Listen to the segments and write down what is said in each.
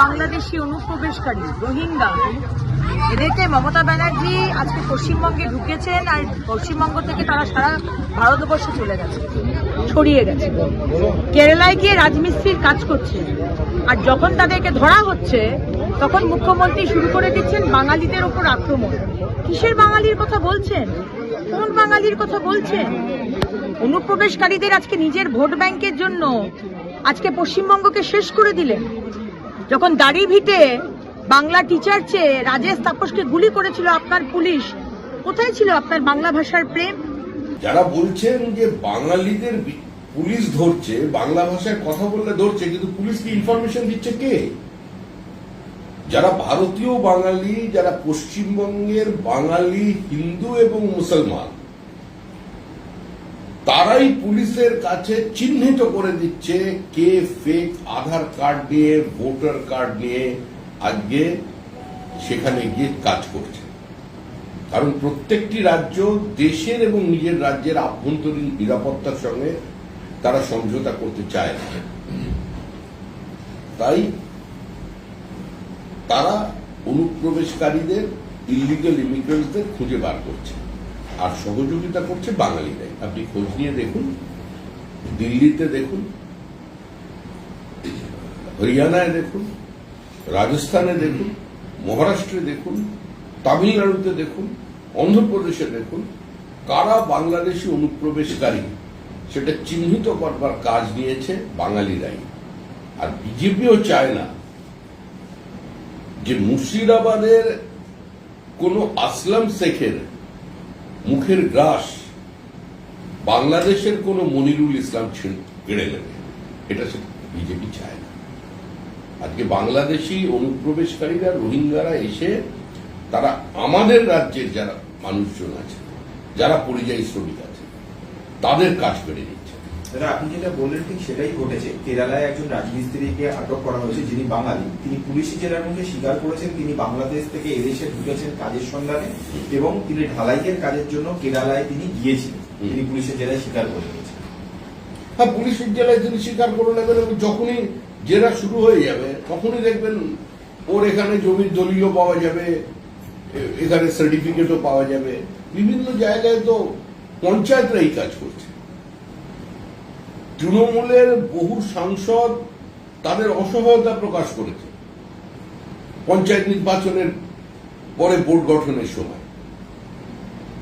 বাংলাদেশি অনুপ্রবেশকারী রোহিঙ্গা এদেরকে মমতা ব্যানার্জি আজকে পশ্চিমবঙ্গে ঢুকেছেন আর পশ্চিমবঙ্গ থেকে তারা সারা ভারতবর্ষে চলে গেছে, ছড়িয়ে গেছে। কেরালায় গিয়ে রাজমিস্ত্রির কাজ করছে। আর যখন তাদেরকে ধরা হচ্ছে, তখন মুখ্যমন্ত্রী শুরু করে দিচ্ছেন বাঙালিদের ওপর আক্রমণ। কিসের বাঙালির কথা বলছেন? কোন বাঙালির কথা বলছেন? অনুপ্রবেশকারীদের আজকে নিজের ভোট ব্যাংকের জন্য আজকে পশ্চিমবঙ্গকে শেষ করে দিলেন। যখন দাড়ি ভিটে বাংলা টিচার চেয়ে রাজেশ তাপসকে গুলি করেছিল আপনার পুলিশ, কোথায় ছিল আপনার বাংলা ভাষার প্রেম? যারা বলছেন যে বাঙালিদের পুলিশ ধরছে, বাংলা ভাষায় কথা বললে ধরছে, কিন্তু পুলিশকে ইনফরমেশন দিচ্ছে কে? যারা ভারতীয় বাঙালি, যারা পশ্চিমবঙ্গের বাঙালি, হিন্দু এবং মুসলমান তারাই পুলিশের কাছে চিহ্নিত করে দিচ্ছে কে ফেক আধার কার্ড নিয়ে, ভোটার কার্ড নিয়ে আজকে সেখানে গিয়ে কাজ করছে। কারণ প্রত্যেকটি রাজ্য দেশের এবং নিজের রাজ্যের আভ্যন্তরীণ নিরাপত্তার সঙ্গে তারা সমঝোতা করতে চায় না। তাই তারা অনুপ্রবেশকারীদের ইলিগাল ইমিগ্রেন্টসদের খুঁজে বার করছে। আর সহযোগিতা করছে বাঙালিরাই। আপনি খোঁজ নিয়ে দেখুন, দিল্লিতে দেখুন, হরিয়ানায় দেখুন, রাজস্থানে দেখুন, মহারাষ্ট্রে দেখুন, তামিলনাড়ুতে দেখুন, অন্ধ্রপ্রদেশে দেখুন, কারা বাংলাদেশি অনুপ্রবেশকারী, সেটা চিহ্নিত করবার কাজ নিয়েছে বাঙালিরাই। আর বিজেপিও চায় না যে মুর্শিদাবাদের কোন আসলাম শেখের মুখের গ্রাস বাংলাদেশের কোন মনিরুল ইসলাম কেড়ে নেবে। এটা সে বিজেপি চায় না। আজকে বাংলাদেশি অনুপ্রবেশকারীরা, রোহিঙ্গারা এসে তারা আমাদের রাজ্যের যারা মানুষজন আছে, যারা পরিযায়ী শ্রমিক আছে, তাদের কাজ বেড়ে নিচ্ছে। দাদা আপনি যেটা বললেন ঠিক সেটাই ঘটেছে। কেরালায় একজন রাজমিস্ত্রিকে আটক করা হয়েছে যিনি বাঙালি। তিনি পুলিশি জেলার মুখে স্বীকার করেছেন তিনি বাংলাদেশ থেকে এদেশে ঢুকেছেন কাজের সন্ধানে এবং তিনি ঢালাইয়ের কাজের জন্য কেরালায় তিনি গিয়েছিলেন। তিনি পুলিশের জেলায় স্বীকার করে নিয়েছেন। হ্যাঁ পুলিশের জেলায় তিনি স্বীকার করে নেবেন এবং যখনই জেরা শুরু হয়ে যাবে তখনই দেখবেন ওর এখানে জমির দলিলও পাওয়া যাবে এখানে সার্টিফিকেটও পাওয়া যাবে। বিভিন্ন জায়গায় তো পঞ্চায়েতরা এই কাজ করছে। তৃণমূলের বহু সাংসদ তাদের অসহায়তা প্রকাশ করেছে। পঞ্চায়েত নির্বাচনের পরে বোর্ড গঠনের সময়।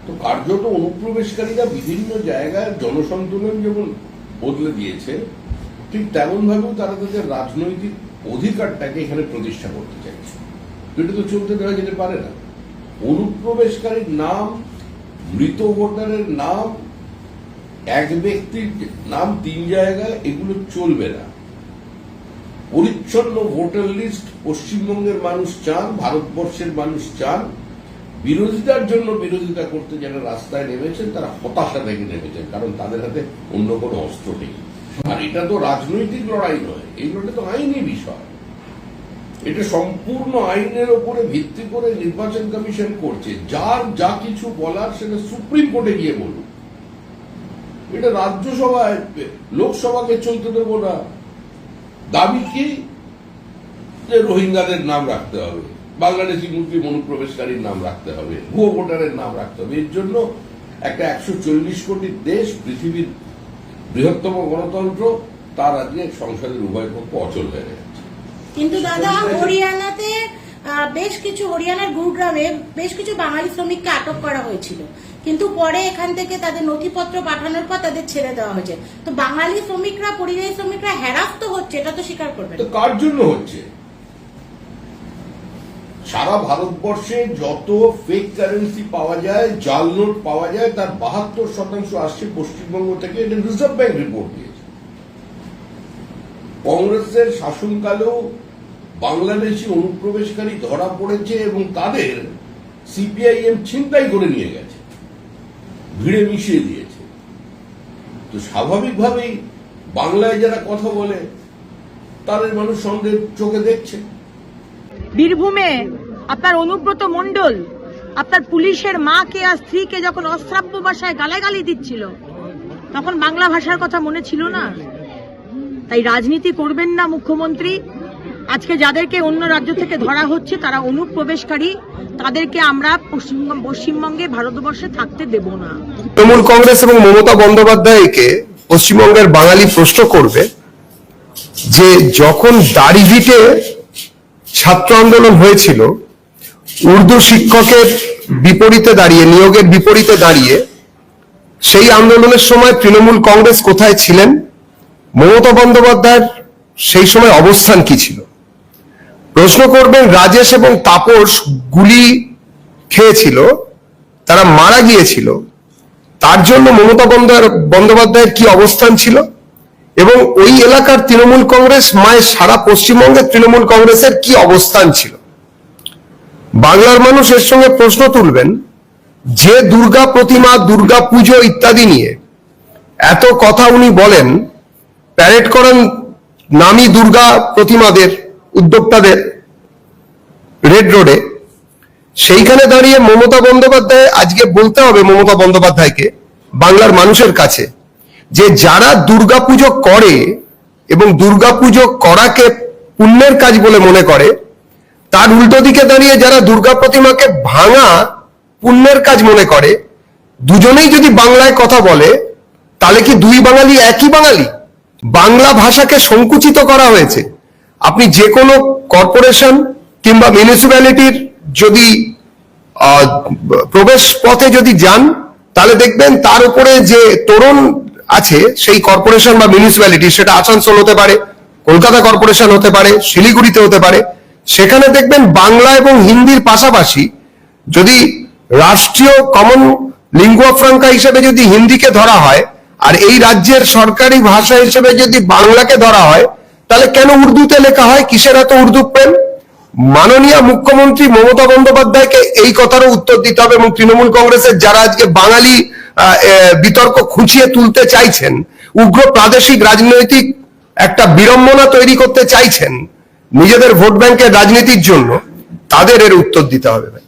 তো কার্যত অনুপ্রবেশকারীরা বিভিন্ন জায়গায় জনসন্তুলন যেমন বদলে দিয়েছে, ঠিক তেমন ভাবেও তারা তাদের রাজনৈতিক অধিকারটাকে এখানে প্রতিষ্ঠা করতে চাইছে। এটা তো চলতে দেওয়া যেতে পারে না। অনুপ্রবেশকারীর নাম, মৃত ভোটারের নাম এক ব্যক্তির নাম তিন জায়গায় এগুলো চলবে না। পরিচ্ছন্ন ভোটার লিস্ট পশ্চিমবঙ্গের মানুষ চান, ভারতবর্ষের মানুষ চান। বিরোধিতার জন্য বিরোধিতা করতে যারা রাস্তায় নেমেছেন, তারা হতাশা থেকে নেমেছেন, কারণ তাদের হাতে অন্য কোনো অস্ত্র নেই। আর এটা তো রাজনৈতিক লড়াই নয়, এই লড়াই তো আইনি বিষয়। এটা সম্পূর্ণ আইনের ওপরে ভিত্তি করে নির্বাচন কমিশন করছে। যার যা কিছু বলার সেটা সুপ্রিম কোর্টে গিয়ে বলুন এটা রাজ্যসভায় লোকসভাকে চলতে দেবো না। দাবি কি? যে রোহিঙ্গাদের নাম রাখতে হবে বাংলাদেশি মুসলিম অনুপ্রবেশকারীর নাম রাখতে হবে ভুয়ো ভোটারের নাম রাখতে হবে। এর জন্য একটা একশো চল্লিশ কোটি দেশ পৃথিবীর বৃহত্তম গণতন্ত্র তার আজকে সংসদের উভয় পক্ষ অচল হয়ে গেছে। কিন্তু দাদা হরিয়ানাতে বেশ কিছু হরিয়ানার গুরুগ্রামে বেশ কিছু বাঙালি শ্রমিককে আটক করা হয়েছিল। কিন্তু পরে এখান থেকে তাদের নথিপত্র পাঠানোর পর তাদের ছেড়ে দেওয়া হয়েছে। তো বাঙালি শ্রমিকরা, পরিযায়ী শ্রমিকরা হ্যারাস তো হচ্ছে, এটা তো স্বীকার করবেন। তো কার জন্য হচ্ছে? সারা ভারতবর্ষে যত ফেক কারেন্সি পাওয়া যায়, জাল নোট পাওয়া যায়, তার বাহাত্তর শতাংশ আসছে পশ্চিমবঙ্গ থেকে, এটা রিজার্ভ ব্যাংক রিপোর্ট দিয়েছে। কংগ্রেসের শাসনকালেও বাংলাদেশি অনুপ্রবেশকারী ধরা পড়েছে এবং তাদের সিপিআইএম ছিনতাই করে নিয়ে গেছে। ভিড়ে মিশিয়ে দিয়েছে। তো স্বাভাবিকভাবেই বাংলায় যারা কথা বলে, তাদের মানুষ সন্দেহ চোখে দেখছে। বীরভূমে আপনার অনুব্রত মণ্ডল, আপনার পুলিশের মাকে আর স্ত্রীকে যখন অশ্রাব্য ভাষায় গালাগালি দিচ্ছিল, তখন বাংলা ভাষার কথা মনে ছিল না? তাই রাজনীতি করবেন না মুখ্যমন্ত্রী। আজকে যাদেরকে অন্য রাজ্য থেকে ধরা হচ্ছে, তারা অনুপ্রবেশকারী তাদেরকে আমরা পশ্চিমবঙ্গে, ভারতবর্ষে থাকতে দেব না। তৃণমূল কংগ্রেস এবং মমতা বন্দ্যোপাধ্যায়কে পশ্চিমবঙ্গের বাঙালি প্রশ্ন করবে যে, যখন দাড়িভিটে ছাত্র আন্দোলন হয়েছিল, উর্দু শিক্ষকের বিপরীতে দাঁড়িয়ে, নিয়োগের বিপরীতে দাঁড়িয়ে, সেই আন্দোলনের সময় তৃণমূল কংগ্রেস কোথায় ছিলেন? মমতা বন্দ্যোপাধ্যায়ের সেই সময় অবস্থান কি ছিল? প্রশ্ন করবেন, রাজেশ এবং তাপস গুলি খেয়েছিল, তারা মারা গিয়েছিল, তার জন্য মমতা বন্দ্যোপাধ্যায়- বন্দ্যোপাধ্যায়ের কি অবস্থান ছিল? এবং ওই এলাকার তৃণমূল কংগ্রেস মায়ের সারা পশ্চিমবঙ্গের তৃণমূল কংগ্রেসের কি অবস্থান ছিল? বাংলার মানুষ এর সঙ্গে প্রশ্ন তুলবেন, যে দুর্গা প্রতিমা, দুর্গা পুজো ইত্যাদি নিয়ে এত কথা উনি বলেন, প্যারেড করেন নামি দুর্গা প্রতিমাদের উদ্যোক্তাদের রেড রোডে। সেইখানে দাঁড়িয়ে মমতা বন্দ্যোপাধ্যায়, আজকে বলতে হবে মমতা বন্দ্যোপাধ্যায়কে, বাংলার মানুষের কাছে, যে যারা দুর্গাপুজো করে এবং দুর্গাপুজো করাকে পুণ্যের কাজ বলে মনে করে, তার উল্টো দিকে দাঁড়িয়ে যারা দুর্গা প্রতিমাকে ভাঙা পুণ্যের কাজ মনে করে, দুজনেই যদি বাংলায় কথা বলে, তাহলে কি দুই বাঙালি একই বাঙালি? বাংলা ভাষাকে সংকুচিত করা হয়েছে? আপনি যে কোনো কর্পোরেশন কিংবা মিউনিসিপ্যালিটির যদি প্রবেশ পথে যদি যান, তাহলে দেখবেন তার উপরে যে তোরণ আছে, সেই কর্পোরেশন বা মিউনিসিপ্যালিটি সেটা আসানসোল হতে পারে, কলকাতা কর্পোরেশন হতে পারে, শিলিগুড়িতে হতে পারে, সেখানে দেখবেন বাংলা এবং হিন্দির পাশাপাশি যদি রাষ্ট্রীয় কমন লিঙ্গুয়া ফ্রাঙ্কা হিসেবে যদি হিন্দিকে ধরা হয়, আর এই রাজ্যের সরকারি ভাষা হিসেবে যদি বাংলাকে ধরা হয় তাহলে কেন উর্দুতে লেখা হয়? কিসের এত উর্দু প্রেম? মাননীয় মুখ্যমন্ত্রী মমতা বন্দ্যোপাধ্যায়কে এই কথারও উত্তর দিতে হবে এবং তৃণমূল কংগ্রেসের যারা আজকে বাঙালি বিতর্ক খুঁচিয়ে তুলতে চাইছেন, উগ্র প্রাদেশিক রাজনৈতিক একটা বিড়ম্বনা তৈরি করতে চাইছেন, নিজেদের ভোট ব্যাংকের রাজনীতির জন্য, তাদের এর উত্তর দিতে হবে। ভাই